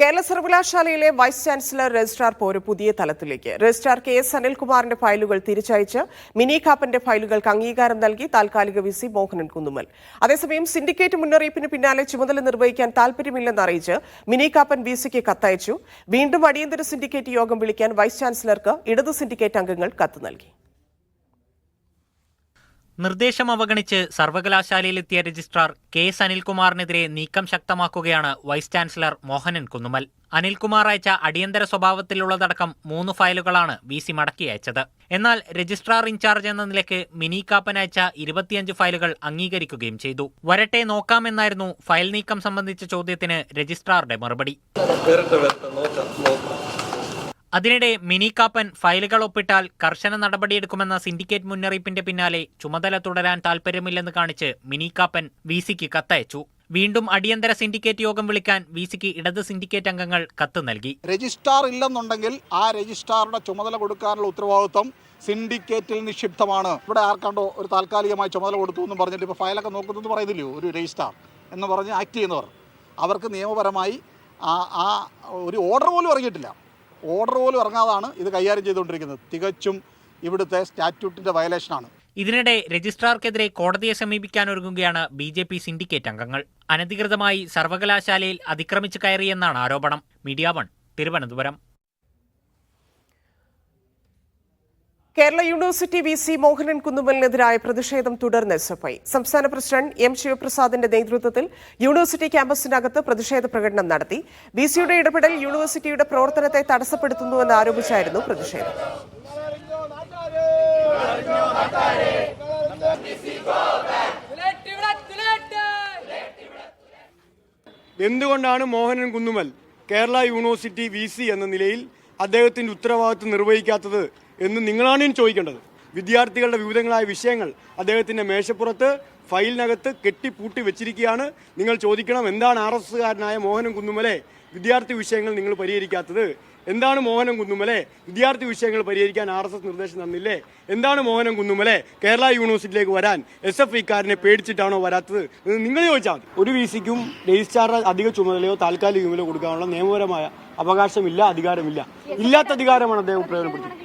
കേരള സർവകലാശാലയിലെ vice chancellor registrar പോര് പുതിയ തലത്തിലേക്ക്. രജിസ്ട്രാർ കെ എസ് അനിൽകുമാറിന്റെ ഫയലുകൾ തിരിച്ചയച്ച് മിനി കാപ്പന്റെ ഫയലുകൾക്ക് അംഗീകാരം നൽകി താൽക്കാലിക വി സി മോഹനൻ കുന്നുമൽ അതേസമയം സിൻഡിക്കേറ്റ് മുന്നറിയിപ്പിന് പിന്നാലെ ചുമതല നിർവഹിക്കാൻ താൽപര്യമില്ലെന്ന് അറിയിച്ച് മിനി കാപ്പൻ വി സിക്ക് കത്തയച്ചു. വീണ്ടും അടിയന്തര സിൻഡിക്കേറ്റ് യോഗം വിളിക്കാൻ വൈസ് ചാൻസലർക്ക് ഇടതു സിൻഡിക്കേറ്റ് അംഗങ്ങൾ കത്ത് നൽകി. നിർദ്ദേശം അവഗണിച്ച് സർവകലാശാലയിലെത്തിയ രജിസ്ട്രാർ കെ എസ് അനിൽകുമാറിനെതിരെ നീക്കം ശക്തമാക്കുകയാണ് വൈസ് ചാൻസലർ മോഹനൻ കുന്നുമൽ അനിൽകുമാർ അയച്ച അടിയന്തര സ്വഭാവത്തിലുള്ളതടക്കം മൂന്ന് ഫയലുകളാണ് വി സി മടക്കി അയച്ചത്. എന്നാൽ രജിസ്ട്രാർ ഇൻചാർജ് എന്ന നിലയ്ക്ക് മിനി കാപ്പൻ അയച്ച ഇരുപത്തിയഞ്ച് ഫയലുകൾ അംഗീകരിക്കുകയും ചെയ്തു. വരട്ടെ നോക്കാമെന്നായിരുന്നു ഫയൽ നീക്കം സംബന്ധിച്ച ചോദ്യത്തിന് രജിസ്ട്രാറുടെ മറുപടി വരട്ടെ വരട്ടെ നോക്കാം നോക്കാം അതിനിടെ മിനി കാപ്പൻ ഫയലുകൾ ഒപ്പിട്ടാൽ കർശന നടപടിയെടുക്കുമെന്ന സിൻഡിക്കേറ്റ് മുന്നറിയിപ്പിന്റെ പിന്നാലെ ചുമതല തുടരാൻ താൽപര്യമില്ലെന്ന് കാണിച്ച് മിനി കാപ്പൻ വി സിക്ക് കത്തയച്ചു. വീണ്ടും അടിയന്തര സിൻഡിക്കേറ്റ് യോഗം വിളിക്കാൻ വി സിക്ക് ഇടത് സിൻഡിക്കേറ്റ് അംഗങ്ങൾ കത്ത് നൽകി. രജിസ്ട്രാർ ഇല്ലെന്നുണ്ടെങ്കിൽ ആ രജിസ്ട്രാറുടെ ചുമതല കൊടുക്കാനുള്ള ഉത്തരവാദിത്വം സിൻഡിക്കേറ്റിൽ നിക്ഷിപ്തമാണ്. ഇവിടെ ആർക്കാണ്ടോ ഒരു താൽക്കാലികമായി ചുമതല കൊടുത്തു എന്ന് പറഞ്ഞിട്ട് ഇപ്പോൾ ഫയലൊക്കെ നോക്കുന്നു പറയുന്നില്ലയോ ഒരു രജിസ്ട്രാർ എന്ന് പറഞ്ഞ് ആക്ട് ചെയ്യുന്നവർ. അവർക്ക് നിയമപരമായി ആ ഒരു ഓർഡർ പോലും ഇറങ്ങിയിട്ടില്ല. ഓർഡർ പോലും ഇറങ്ങാതാണ് ഇത് കൈകാര്യം ചെയ്തുകൊണ്ടിരിക്കുന്നത്. തികച്ചും ഇവിടുത്തെ സ്റ്റാറ്റ്യൂട്ടിന്റെ വയലേഷൻ ആണ് ഇതിനിടെ രജിസ്ട്രാർക്കെതിരെ കോടതിയെ സമീപിക്കാനൊരുങ്ങുകയാണ് ബി ജെ പി സിൻഡിക്കേറ്റ് അംഗങ്ങൾ. അനധികൃതമായി സർവകലാശാലയിൽ അതിക്രമിച്ചു കയറിയെന്നാണ് ആരോപണം. Media One Thiruvananthapuram. Kerala university V C Mohanan കുന്നുമലിനെതിരായ പ്രതിഷേധം തുടർന്ന് എസ് എഫ് ഐ. സംസ്ഥാന പ്രസിഡന്റ് എം ശിവപ്രസാദിന്റെ നേതൃത്വത്തിൽ യൂണിവേഴ്സിറ്റി ക്യാമ്പസിനകത്ത് പ്രതിഷേധ പ്രകടനം നടത്തി. വി സിയുടെ ഇടപെടൽ യൂണിവേഴ്സിറ്റിയുടെ പ്രവർത്തനത്തെ തടസ്സപ്പെടുത്തുന്നുവെന്ന് ആരോപിച്ചായിരുന്നു പ്രതിഷേധം. എന്തുകൊണ്ടാണ് മോഹനൻ കുന്നുമൽ കേരള യൂണിവേഴ്സിറ്റി വി എന്ന നിലയിൽ അദ്ദേഹത്തിന്റെ ഉത്തരവാദിത്വം നിർവഹിക്കാത്തത് എന്ന് നിങ്ങളാണ് ഞാൻ ചോദിക്കേണ്ടത്. വിദ്യാർത്ഥികളുടെ വിവിധങ്ങളായ വിഷയങ്ങൾ അദ്ദേഹത്തിന്റെ മേശപ്പുറത്ത് ഫയലിനകത്ത് കെട്ടിപ്പൂട്ടി വെച്ചിരിക്കുകയാണ്. നിങ്ങൾ ചോദിക്കണം എന്താണ് ആർ എസ് കാരനായ മോഹനൻ കുന്നുമലെ വിദ്യാർത്ഥി വിഷയങ്ങൾ നിങ്ങൾ പരിഹരിക്കാത്തത്? എന്താണ് മോഹനം കുന്നുമലെ വിദ്യാർത്ഥി വിഷയങ്ങൾ പരിഹരിക്കാൻ ആർ എസ് എസ് നിർദ്ദേശം തന്നില്ലേ? എന്താണ് മോഹനം കുന്നുമലെ കേരള യൂണിവേഴ്സിറ്റിയിലേക്ക് വരാൻ എസ് എഫ് ഇക്കാരനെ പേടിച്ചിട്ടാണോ വരാത്തത് എന്ന് നിങ്ങൾ ചോദിച്ചാൽ മതി. ഒരു വി സിക്കും രജിസ്ട്രാർ അധിക ചുമതലയോ താൽക്കാലിക ചുമതലയോ കൊടുക്കാനുള്ള നിയമപരമായ അവകാശമില്ല അധികാരമില്ല. ഇല്ലാത്ത അധികാരമാണ് അദ്ദേഹം പ്രയോജനപ്പെടുത്തുന്നത്